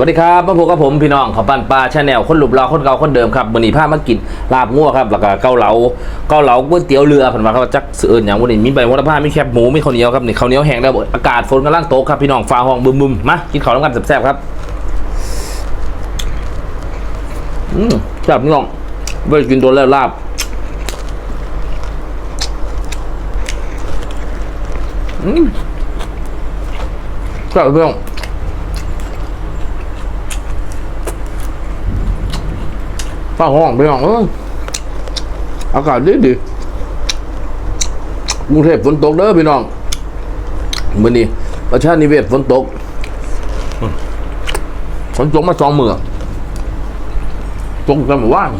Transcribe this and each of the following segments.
วัสดีครับมาพบกับผมพี่น้องขอปันปลาชาแนลคนหลุบรอคนเก่าคนเดิมครับวันนี้พามากินลาบงัวครับแล้วก็เกาเหลาเกาเหลาก๋วยเตี๋ยวเรือผันมาครับจักเสืออนอย่างวันนี้มีใบวัฒนผ้ามีแคบหมูมีข้าวเหนียวครับนี่ข้าวเหนียวแห้งแล้วอากาศฝนกำลังตกครับพี่น้องฟ้าห้องบึมบึมมากินข้าวน้ำกันแซ่บๆครับอืมแซ่บพี่น้องไปกินตัวแล้วลาบอืมแซ่บพี่น้อง ฟ้าห้องไปห้องเอออากาศดีดีกรุงเทพฝนตกเด้อพี่น้องวันนี้ประชานิเวศฝนตกฝนตกมาสองมือตกกันหมู่ว่าน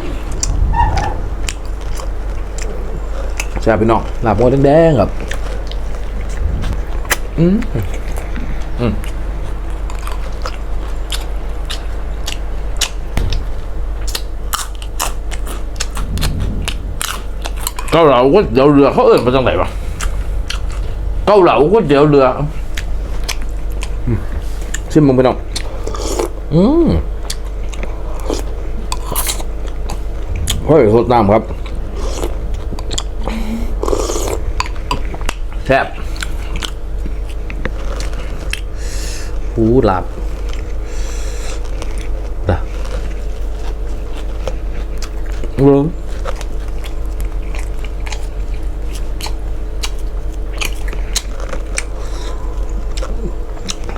ใช่พี่น้องหลับงอแดงๆครับอืมอืมาเหลาก๋วยเตี๋ยวเรือเขาเอิ่นมาจากไหนวะเกาเหลาก๋วยเตี๋ยวเรืออืมชิมมึงไปน้องอืมเฮ้ยสดน้ำครับแซ่บหูหลับนะเ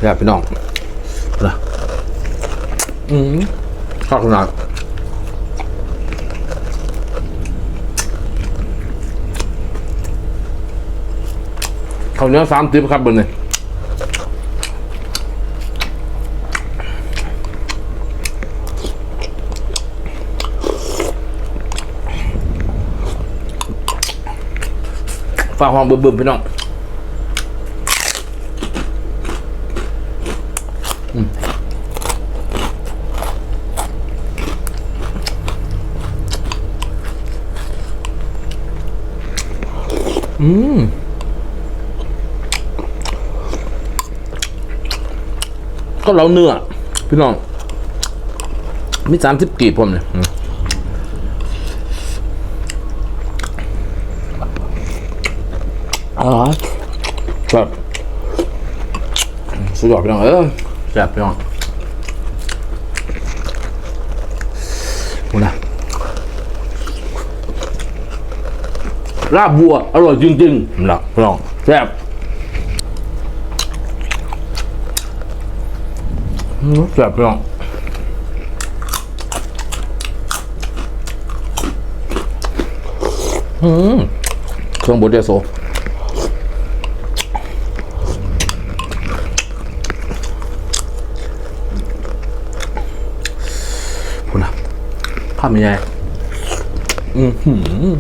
บิ้งครับพี่น้องนะอืมข้าวขนาดข้าวเหนียวสามสิบครับเบนนี้ฟ้าห้องบึ้มๆพี่น้อง อืมก็เราเนื้อ พี่น้อง มีสามสิบกีบผมเนี่ยอืมอ๋อครับสุดยอดพี่น้องเออแซ่บพี่น้อง ลาบวัว อร่อยจริงๆนะพี่น้องแซ่บอืมแซ่บพี่น้องอืมเครื่องบดเดโซคุณนะภาพมันใหญ่อือ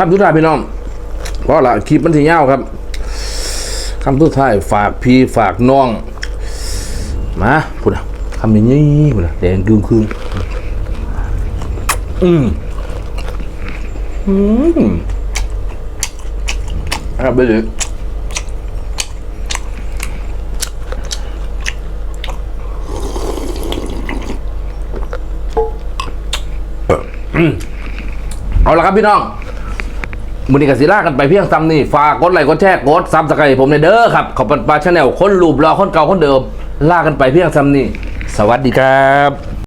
คำสุดท้ายพี่น้องเพราะละคลิปมันถึงยาวครับคำสุดท้ายฝากพี่ฝากน้อง มาพูดอะคำนี้พูดอะแดงกึ่งคืนอืมอืมครับไปเลยเอาละครับพี่น้อง มือนี้กสิล่ากันไปเพียงซ้ำนี่ฝากกดไลค์กดแชร์กดซับสไครต์ผมในเด้อครับขอบคุณปลาชาแนลคนรูปรอคนเก่าคนเดิมลากันไปเพียงซ้ำนี่สวัสดีครับ